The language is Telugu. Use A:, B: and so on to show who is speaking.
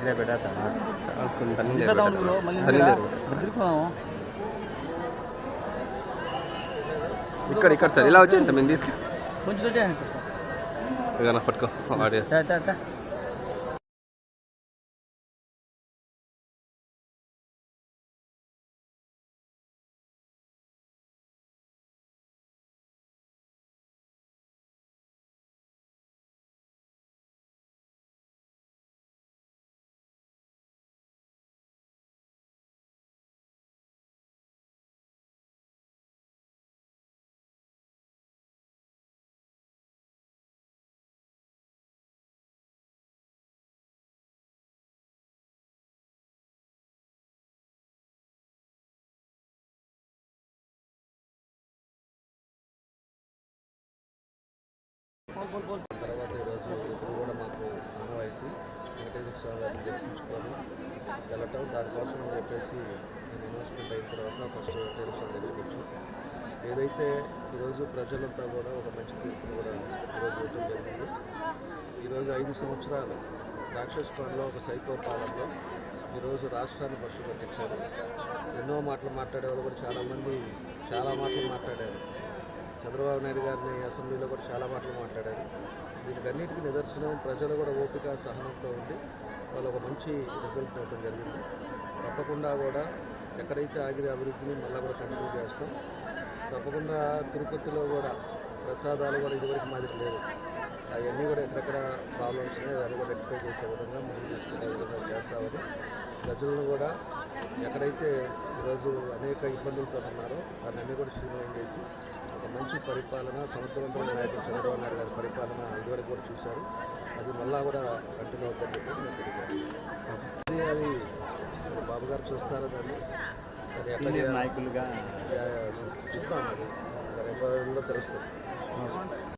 A: ఇదే పెట్టేస్తా
B: మళ్ళీ
A: తిరుగుదాము
B: ఇక్కడ ఇక్కడ సార్ ఇలా వచ్చేయండి సార్ మేము తీసుకు
A: కొంచెం వచ్చేయండి సార్.
B: పట్టుకో
C: తర్వాత ఈరోజు ఇప్పుడు కూడా మాకు ఆనవాయితీ. వెంకటేశ్వర స్వామి గారిని దర్శించుకొని వెళ్ళటం. దానికోసం అని చెప్పేసి నేను అనౌన్స్మెంట్ అయిన తర్వాత ఫస్ట్ వెంకటేశ్వర స్వామి దగ్గరికి వచ్చాం. ఏదైతే ఈరోజు ప్రజలంతా కూడా ఒక మంచి తీర్పును కూడా ఈరోజు ఇవ్వడం జరిగింది. ఈరోజు ఐదు సంవత్సరాలు రాక్షస్ పాలనలో ఒక సైకో పాలనలో ఈరోజు రాష్ట్రాన్ని బస్సు పట్టించారు ఎన్నో మాటలు మాట్లాడే వాళ్ళు కూడా చాలామంది చాలా మాటలు మాట్లాడారు. చంద్రబాబు నాయుడు గారిని అసెంబ్లీలో కూడా చాలా మాటలు మాట్లాడారు. దీనికి అన్నిటికీ నిదర్శనం ప్రజలు కూడా ఓపిక సహనంతో ఉండి వాళ్ళు ఒక మంచి రిజల్ట్ ఇవ్వడం జరిగింది. తప్పకుండా కూడా ఎక్కడైతే ఆగిన అభివృద్ధిని మళ్ళీ కూడా కంటిన్యూ చేస్తాం. తప్పకుండా తిరుపతిలో కూడా ప్రసాదాలు కూడా ఇదివరకు మాదిరి లేదు అవన్నీ కూడా ఎక్కడెక్కడ ప్రాబ్లమ్స్ ఉన్నాయి అవన్నీ కూడా రెక్టిఫై చేసే విధంగా ముందుకు తీసుకునే విధంగా చేస్తామని ప్రజలను కూడా ఎక్కడైతే ఈరోజు అనేక ఇబ్బందులతో ఉన్నారో దాన్ని కూడా శ్రీమయం చేసి ఒక మంచి పరిపాలన సమర్థవంతమైన నాయకుడు చంద్రబాబు నాయుడు గారి పరిపాలన ఇదివరకు కూడా చూశారు. అది మళ్ళా కూడా కంటిన్యూ అవుతుందని చెప్పి నేను తెలియజేస్తాను అది బాబు గారు చూస్తారా దాన్ని? అది ఎట్లా చూద్దాం అది రేపు తెలుస్తుంది.